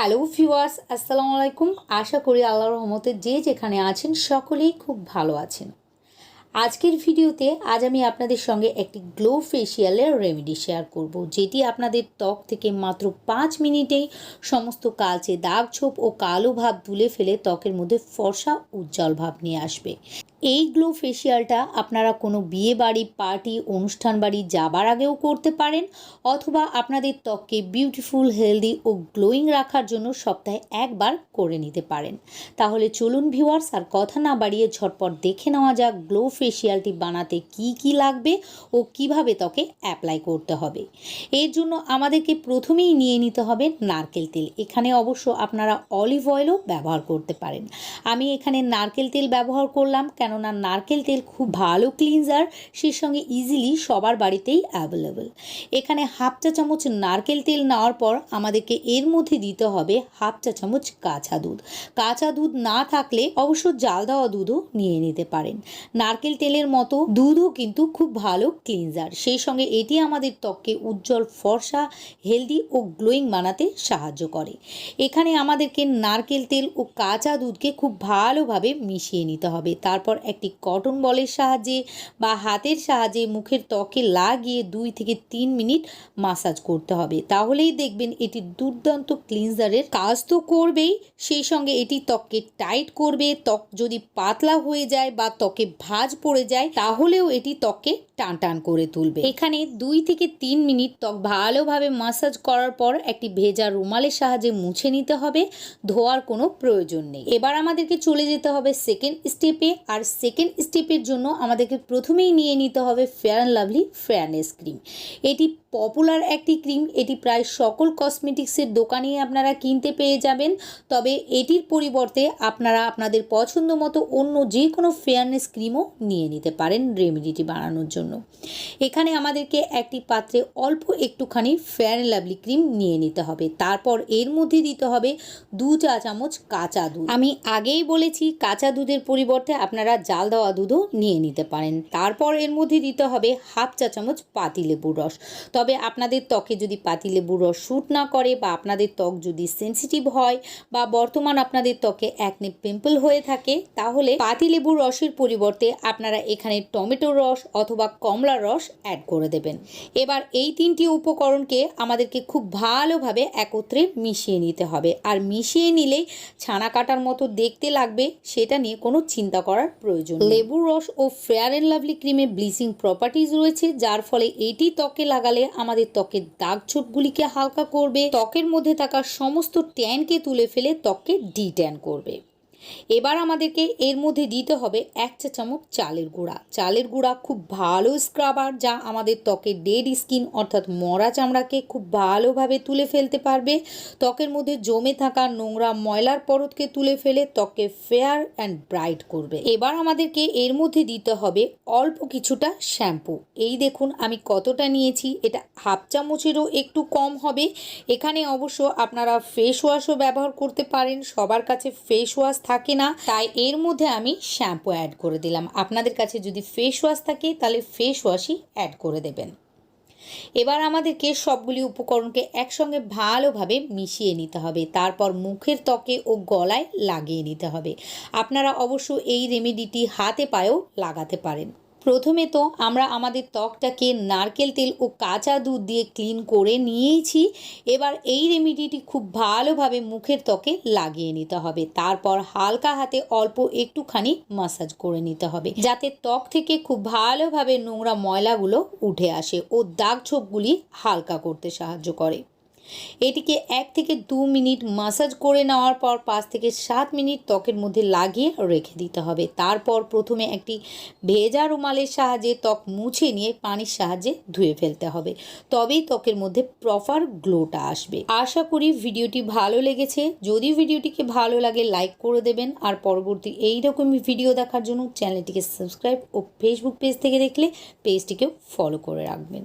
Hello viewers আসসালামু আলাইকুম। আশা করি আল্লাহর রহমতে যে যেখানে আছেন সকলেই খুব ভালো আছেন। আজকের ভিডিওতে আজ আমি আপনাদের সঙ্গে একটি গ্লো ফেসিয়ালের রেমেডি শেয়ার করব, যেটি আপনাদের ত্বক থেকে মাত্র পাঁচ মিনিটেই সমস্ত কালচে দাগ ছোপ ও কালো ভাব তুলে ফেলে ত্বকের মধ্যে ফর্সা উজ্জ্বল ভাব নিয়ে আসবে। এই গ্লো ফেসিয়ালটা আপনারা কোনো বিয়ে বাড়ি পার্টি অনুষ্ঠান বাড়ি যাবার আগেও করতে পারেন অথবা আপনাদের ত্বককে বিউটিফুল হেলদি ও গ্লোয়িং রাখার জন্য সপ্তাহে একবার করে নিতে পারেন। তাহলে চলুন ভিউয়ার্স আর কথা না বাড়িয়ে ঝটপট দেখে নেওয়া যাক গ্লো ফেসিয়ালটি বানাতে কি কি লাগবে ও কীভাবে ত্বকে অ্যাপ্লাই করতে হবে। এর জন্য আমাদেরকে প্রথমেই নিয়ে নিতে হবে নারকেল তেল। এখানে অবশ্য আপনারা অলিভ অয়েলও ব্যবহার করতে পারেন। আমি এখানে নারকেল তেল ব্যবহার করলাম কেননা নারকেল তেল খুব ভালো ক্লিনজার সেই সঙ্গে ইজিলি সবার বাড়িতেই অ্যাভেলেবল এখানে হাফ চা চামচ নারকেল তেল নেওয়ার পর আমাদেরকে এর মধ্যে দিতে হবে হাফ চা চামচ কাঁচা দুধ। কাঁচা দুধ না থাকলে অবশ্য জাল দেওয়া দুধও নিয়ে নিতে পারেন। নারকেল তেলের মতো দুধও কিন্তু খুব ভালো ক্লিনজার সেই সঙ্গে এটি আমাদের ত্বককে উজ্জ্বল, ফর্সা হেলদি ও গ্লোয়িং বানাতে সাহায্য করে। এখানে আমাদেরকে নারকেল তেল ও কাঁচা দুধকে খুব ভালোভাবে মিশিয়ে নিতে হবে। তারপর একটি কটন বলের সাহায্যে বা হাতের সাহায্যে মুখের ত্বকে লাগিয়ে দুই থেকে তিন মিনিট মাসাজ করতে হবে। তাহলেই দেখবেন এটি দুর্দান্ত ক্লিনজারের কাজ তো করবেই। সেই সঙ্গে এটি ত্বককে টাইট করবে। ত্বক যদি পাতলা হয়ে যায় বা ত্বকে ভাঁজ পড়ে যায়, তাহলেও এটি ত্বককে টান টান করে তুলবে। এখানে দুই থেকে তিন মিনিট ত্বক ভালোভাবে মাসাজ করার পর একটি ভেজা রুমালের সাহায্যে মুছে নিতে হবে। ধোয়ার কোনো প্রয়োজন নেই। এবার আমাদেরকে চলে যেতে হবে সেকেন্ড স্টেপে আর সেকেন্ড স্টেপের জন্য আমাদেরকে প্রথমেই নিয়ে নিতে হবে Fair and Lovely fairness cream এটি পপুলার একটি ক্রিম এটি প্রায় সকল কসমেটিক্সের দোকানেই আপনারা কিনতে পেয়ে যাবেন। তবে এটির পরিবর্তে আপনারা আপনাদের পছন্দ মতো অন্য যে কোনো ফেয়ারনেস ক্রিমও নিয়ে নিতে পারেন রেমেডিটি বানানোর জন্য। এখানে আমাদেরকে একটি পাত্রে অল্প একটুখানি ফেয়ার অ্যান্ড লাভলি ক্রিম নিয়ে নিতে হবে। তারপর এর মধ্যে দিতে হবে দু চা চামচ কাঁচা দুধ। আমি আগেই বলেছি, কাঁচা দুধের পরিবর্তে আপনারা জাল দেওয়া দুধও নিয়ে নিতে পারেন। তারপর এর মধ্যে দিতে হবে হাফ চা চামচ পাতিলেবুর রস। তবে আপনাদের ত্বকে যদি পাতিলেবুর রস শ্যুট না করে বা আপনাদের ত্বক যদি সেন্সিটিভ হয় বা বর্তমান আপনাদের ত্বকে একনে পিম্পল হয়ে থাকে, তাহলে পাতিলেবুর রসের পরিবর্তে আপনারা এখানে টমেটোর রস অথবা কমলার রস অ্যাড করে দেবেন। এবার এই তিনটি উপকরণকে আমাদেরকে খুব ভালোভাবে একত্রে মিশিয়ে নিতে হবে। আর মিশিয়ে নিলেই ছানা কাটার মতো দেখতে লাগবে, সেটা নিয়ে কোনো চিন্তা করার প্রয়োজন লেবুর রস ও ফেয়ার অ্যান্ড লাভলি ক্রিমে ব্লিচিং প্রপার্টিজ রয়েছে, যার ফলে এটি ত্বকে লাগালে আমাদের ত্বকের দাগ ছোপগুলিকে হালকা করবে, ত্বকের মধ্যে থাকা সমস্ত ট্যানকে তুলে ফেলে ত্বককে ডিট্যান করবে। এবার আমাদেরকে এর মধ্যে দিতে হবে এক চা চামচ চালের গুঁড়া। চালের গুঁড়া খুব ভালো স্ক্রাবার যা আমাদের ত্বকের ডেড স্কিন অর্থাৎ মরা চামড়াকে খুব ভালোভাবে তুলে ফেলতে পারবে। ত্বকের মধ্যে জমে থাকা নোংরা ময়লার পরতকে তুলে ফেলে ত্বককে ফেয়ার অ্যান্ড ব্রাইট করবে। এবার আমাদেরকে এর মধ্যে দিতে হবে অল্প কিছুটা শ্যাম্পু এই দেখুন, আমি কতটা নিয়েছি, এটা হাফ চামচেরও একটু কম হবে। এখানে অবশ্য আপনারা ফেস ওয়াশও ব্যবহার করতে পারেন, সবার কাছে ফেস ওয়াশ থাকে না, তাই এর মধ্যে আমি শ্যাম্পু অ্যাড করে দিলাম। আপনাদের কাছে যদি ফেস ওয়াশ থাকে, তাহলে ফেস ওয়াশই অ্যাড করে দেবেন। এবার আমাদেরকে সবগুলি উপকরণকে একসঙ্গে ভালোভাবে মিশিয়ে নিতে হবে। তারপর মুখের ত্বকে ও গলায় লাগিয়ে নিতে হবে। আপনারা অবশ্য এই রেমেডিটি হাতে পায়েও লাগাতে পারেন। প্রথমে তো আমরা আমাদের ত্বকটাকে নারকেল তেল ও কাঁচা দুধ দিয়ে ক্লিন করে নিয়েইছি এবার এই রেমেডিটি খুব ভালোভাবে মুখের ত্বকে লাগিয়ে নিতে হবে। তারপর হালকা হাতে অল্প একটুখানি মাসাজ করে নিতে হবে, যাতে ত্বক থেকে খুব ভালোভাবে নোংরা ময়লাগুলো উঠে আসে ও দাগ ছোপগুলি হালকা করতে সাহায্য করে। এটিকে এক থেকে দু মিনিট মাসাজ করে নেওয়ার পর পাঁচ থেকে সাত মিনিট ত্বকের মধ্যে লাগিয়ে রেখে দিতে হবে। তারপর প্রথমে একটি ভেজা রুমালের সাহায্যে ত্বক মুছে নিয়ে পানির সাহায্যে ধুয়ে ফেলতে হবে। তবেই ত্বকের মধ্যে প্রপার গ্লোটা আসবে। আশা করি ভিডিওটি ভালো লেগেছে। যদি ভিডিওটিকে ভালো লাগে, লাইক করে দেবেন। আর পরবর্তী এই রকমই ভিডিও দেখার জন্য চ্যানেলটিকে সাবস্ক্রাইব ও ফেসবুক পেজ থেকে দেখলে পেজটিকেও ফলো করে রাখবেন।